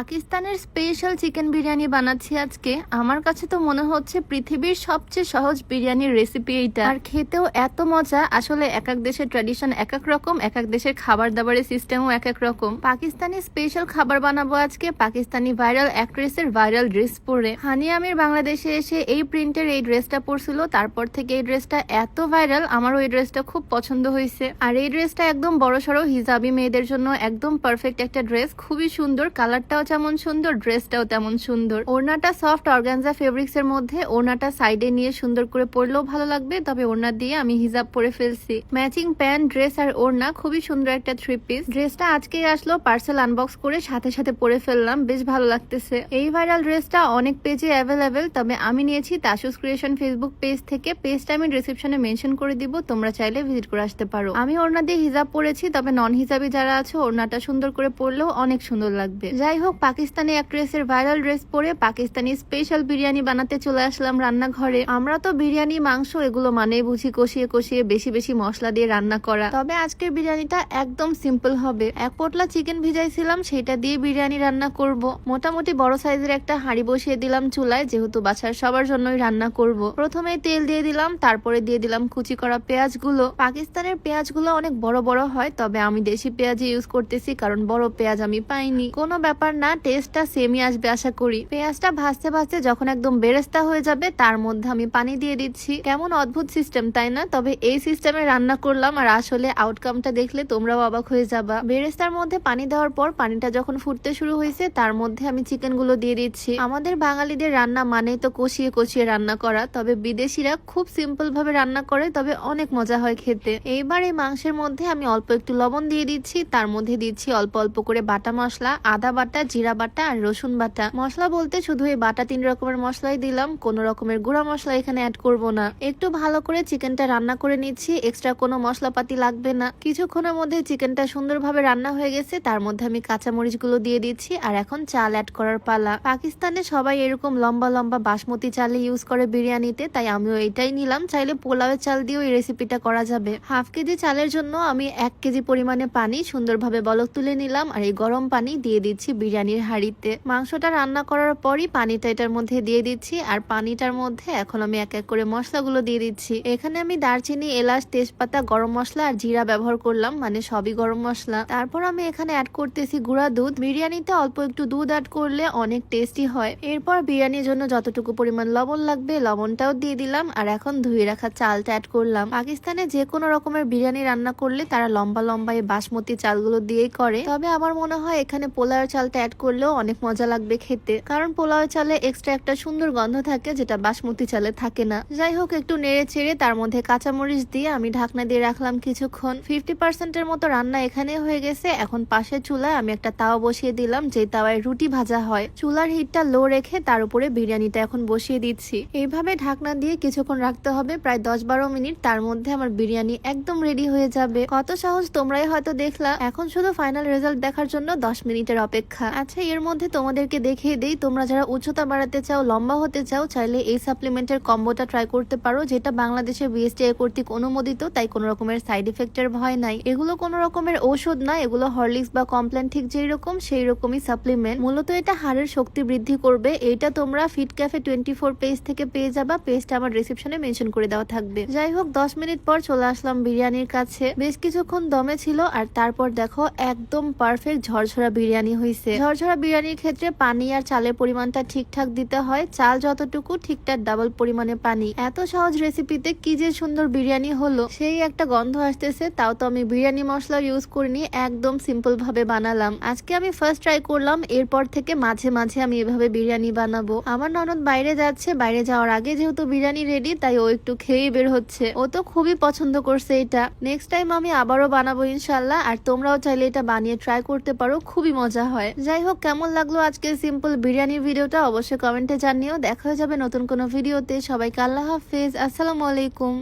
পাকিস্তানের special chicken biryani বানাচ্ছি আজকে। আমার কাছে তো মনে হচ্ছে পৃথিবীর সবচেয়ে সহজ বিরিয়ানির রেসিপি এইটা। আর খেতেও এত মজা, আসলে এক এক দেশের ট্র্যাডিশন এক এক রকম, এক এক দেশের খাবার দাবারের সিস্টেমও এক এক রকম। পাকিস্তানি স্পেশাল খাবার বানাবো আজকে, পাকিস্তানি ভাইরাল অ্যাক্ট্রেসের ভাইরাল ড্রেস পরে। হানি আমির বাংলাদেশে এসে এই প্রিন্টের এই ড্রেসটা পরছিল, তারপর থেকে এই ড্রেসটা এত ভাইরাল আমারও এই ড্রেসটা খুব পছন্দ হয়েছে। আর এই ড্রেসটা একদম বড় সড়ো হিজাবি মেয়েদের জন্য একদম পারফেক্ট একটা ড্রেস খুবই সুন্দর কালারটাও যেমন সুন্দর ড্রেসটাও তেমন সুন্দর। ওড়নাটা সফট অর্গানজা ফেব্রিক্স এর মধ্যে, ওড়নাটা সাইডে নিয়ে সুন্দর করে পরলেও ভালো লাগবে, তবে ওড়না দিয়ে আমি হিজাব পরে ফেলছি। ম্যাচিং প্যান্ট ড্রেস আর ওড়না খুবই সুন্দর একটা থ্রি পিস ড্রেসটা আজকেই আসলো পার্সেল আনবক্স করে সাথে সাথে পরে ফেললাম, বেশ ভালো লাগতেছে। এই ভাইরাল ড্রেসটা অনেক পেজে অ্যাভেলেবেল তবে আমি নিয়েছি তাসুস ক্রিয়েশন ফেসবুক পেজ থেকে। পেজটা আমি ডিসক্রিপশনে মেনশন করে দিব, তোমরা চাইলে ভিজিট করে আসতে পারো। আমি ওড়না দিয়ে হিজাব পরেছি, তবে নন হিজাবি যারা আছে, ওড়নাটা সুন্দর করে পরলেও অনেক সুন্দর লাগবে। যাই হোক পাকিস্তানি অ্যাক্ট্রেসের ভাইরাল ড্রেস পরে পাকিস্তানি স্পেশাল বিরিয়ানি বানাতে চলে আসলাম রান্নাঘরে। আমরা তো বিরিয়ানি, মাংস এগুলো মানেই বুঝি কষিয়ে কষিয়ে বেশি বেশি মশলা দিয়ে রান্না করা। তবে আজকের বিরিয়ানিটা একদম সিম্পল হবে। এক পোটলা চিকেন ভিজাইছিলাম, সেটা দিয়ে বিরিয়ানি রান্না করব। মোটামুটি বড় সাইজের একটা হাঁড়ি বসিয়ে দিলাম চুলায়, যেহেতু বাছার সবার জন্যই রান্না করব। প্রথমে তেল দিয়ে দিলাম, তারপরে দিয়ে দিলাম কুচি করা পেঁয়াজগুলো। পাকিস্তানের পেঁয়াজগুলো অনেক বড় বড় হয়, তবে আমি দেশি পেঁয়াজ ইউজ করতেছি, কারণ বড় পেঁয়াজ আমি পাইনি। কোনো ব্যাপার না টেস্টটা সেমই আসবে আশা করি। পেঁয়াজটা ভাজতে ভাজতে যখন একদম বেরেস্তা হয়ে যাবে, তার মধ্যে আমি পানি দিয়ে দিচ্ছি। কেমন অদ্ভুত সিস্টেম তাই না? তবে এই সিস্টেমে রান্না করলাম আর আসলে আউটকামটা দেখলে তোমরাও অবাক হয়ে যাবা। বেরেস্তার মধ্যে পানি দেওয়ার পর পানিটা যখন ফুটতে শুরু হয়েছে, তার মধ্যে আমি চিকেনগুলো দিয়ে দিচ্ছি। আমাদের বাঙালিদের রান্না মানে তো কষিয়ে কষিয়ে রান্না করা, তবে বিদেশিরা খুব সিম্পল ভাবে রান্না করে, তবে অনেক মজা হয় খেতে। এইবার এই মাংসের মধ্যে আমি অল্প একটু লবণ দিয়ে দিচ্ছি, তার মধ্যে দিচ্ছি অল্প অল্প করে বাটা মশলা, আদা বাটা জিরা বাটা আর রসুন বাটা। মশলা বলতে শুধু এই বাটা তিন রকমের মশলাই দিলাম, কোনো রকমের গুঁড়া মশলা এখানে অ্যাড করব না। একটু ভালো করে চিকেনটা রান্না করে নিচ্ছি এক্সট্রা কোনো মশলাপাতি লাগবে না। কিছুক্ষণের মধ্যে চিকেনটা সুন্দরভাবে রান্না হয়ে গেছে, তার মধ্যে আমি কাঁচামরিচগুলো দিয়ে দিচ্ছি আর এখন চাল অ্যাড করার পালা। পাকিস্তানে সবাই এরকম লম্বা লম্বা বাসমতি চালে ইউজ করে বিরিয়ানিতে, তাই আমিও এটাই নিলাম। চাইলে পোলাওয়ের চাল দিয়েও এই রেসিপিটা করা যাবে। হাফ কেজি চালের জন্য আমি এক কেজি পরিমাণে পানি সুন্দরভাবে বলক তুলে নিলাম আর এই গরম পানি দিয়ে দিচ্ছি বিরিয়ানির হাঁড়িতে। মাংসটা রান্না করার পরই পানিটা এটার মধ্যে দিয়ে দিচ্ছি, আর পানিটার মধ্যে এখন আমি এক এক করে মশলাগুলো দিয়ে দিচ্ছি। এখানে আমি দারচিনি, এলাচ, তেজপাতা, গরম মশলা আর জিরা ব্যবহার করলাম মানে সবই গরম মশলা। তারপর আমি এখানে অ্যাড করতেছি গুঁড়া দুধ। বিরিয়ানিতে অল্প একটু দুধ অ্যাড করলে অনেক টেস্টি হয়। এরপর বিরিয়ানির জন্য যতটুকু পরিমাণ লবণ লাগবে, লবণটাও দিয়ে দিলাম, আর এখন ধুয়ে রাখা চালটা অ্যাড করলাম। পাকিস্তানে যে কোনো রকমের বিরিয়ানি রান্না করলে তারা লম্বা লম্বা এই বাসমতি চালগুলো দিয়েই করে। তবে আমার মনে হয় এখানে পোলাওয়ের চালটা অ্যাড করলেও অনেক মজা লাগবে খেতে। কারণ পোলাও চালে এক্সট্রা একটা সুন্দর গন্ধ থাকে যেটা বাসমতি চালে থাকে না। যাই হোক, একটু নেড়ে চেড়ে তার মধ্যে কাঁচামরিচ দিয়ে আমি ঢাকনা দিয়ে রাখলাম কিছুক্ষণ। ফিফটি পার্সেন্টের মতো রান্না এখানে হয়ে গেছে। এখন পাশের চুলায় আমি একটা তাওয়া বসিয়ে দিলাম, যে তাওয়ায় রুটি ভাজা হয়। চুলার হিটটা লো রেখে তার উপরে বিরিয়ানিটা এখন বসিয়ে দিচ্ছি। এইভাবে ঢাকনা দিয়ে কিছুক্ষণ রাখতে হবে, প্রায় দশ বারো মিনিট। তার মধ্যে আমার বিরিয়ানি একদম রেডি হয়ে যাবে। কত সহজ তোমরাই হয়তো দেখলা। এখন শুধু ফাইনাল রেজাল্ট দেখার জন্য দশ মিনিটের অপেক্ষা। আচ্ছা এর মধ্যে তোমাদেরকে দেখিয়ে দেই। তোমরা যারা উচ্চতা বাড়াতে চাও, লম্বা হতে চাও, চাইলে এই সাপ্লিমেন্টের কম্বোটা ট্রাই করতে পারো, যেটা বাংলাদেশে বিএসটিআই কর্তৃক অনুমোদিত, তাই কোনো রকমের সাইড ইফেক্টের ভয় নাই। এগুলো কোনো রকমের ঔষধ না, এগুলো হরলিক্স বা কমপ্লেন ঠিক যেই রকম সেই রকমই সাপ্লিমেন্ট মূলত এটা হাড়ের শক্তি বৃদ্ধি করবে, এইটা তোমরা fit cafe twenty four page থেকে পেয়ে যাবা পেজটা আমার রিসেপশনে মেনশন করে দেওয়া থাকবে। যাই হোক, দশ মিনিট পর চলে আসলাম বিরিয়ানির কাছে। বেশ কিছুক্ষণ দমে ছিল, আর তারপর দেখো, একদম পারফেক্ট ঝরঝরা বিরিয়ানি হয়েছে ঝরঝরা বিরিয়ানির ক্ষেত্রে পানি আর চালের পরিমাণটা ঠিকঠাক দিতে হয়। চাল যতটুকু, ঠিকঠাক ডাবল পরিমাণে পানি। এত সহজ রেসিপিতে কি যে সুন্দর বিরিয়ানি হলো, সেই একটা গন্ধ আসতেছে, তাও তো আমি বিরিয়ানি মশলা ইউজ করিনি, একদম সিম্পল ভাবে বানালাম। আজকে আমি ফার্স্ট ট্রাই করলাম, এরপর থেকে মাঝে মাঝে আমি এভাবে বিরিয়ানি বানাবো। আমার ননদ বাইরে যাচ্ছে, বাইরে যাওয়ার আগে যেহেতু বিরিয়ানি রেডি তাই ও একটু খেয়েই বের হচ্ছে। ও তো খুবই পছন্দ করছে এটা। নেক্সট টাইম আমি আবারও বানাবো ইনশাল্লাহ আর তোমরাও চাইলে এটা বানিয়ে ট্রাই করতে পারো, খুবই মজা হয়। যাই হোক কেমন লাগল আজকের সিম্পল বিরিয়ানির ভিডিওটা অবশ্যই কমেন্টে জানিও। দেখা হয়ে যাবে নতুন কোনো ভিডিওতে। সবাইকে আল্লাহ হাফেজ। আসসালামু আলাইকুম।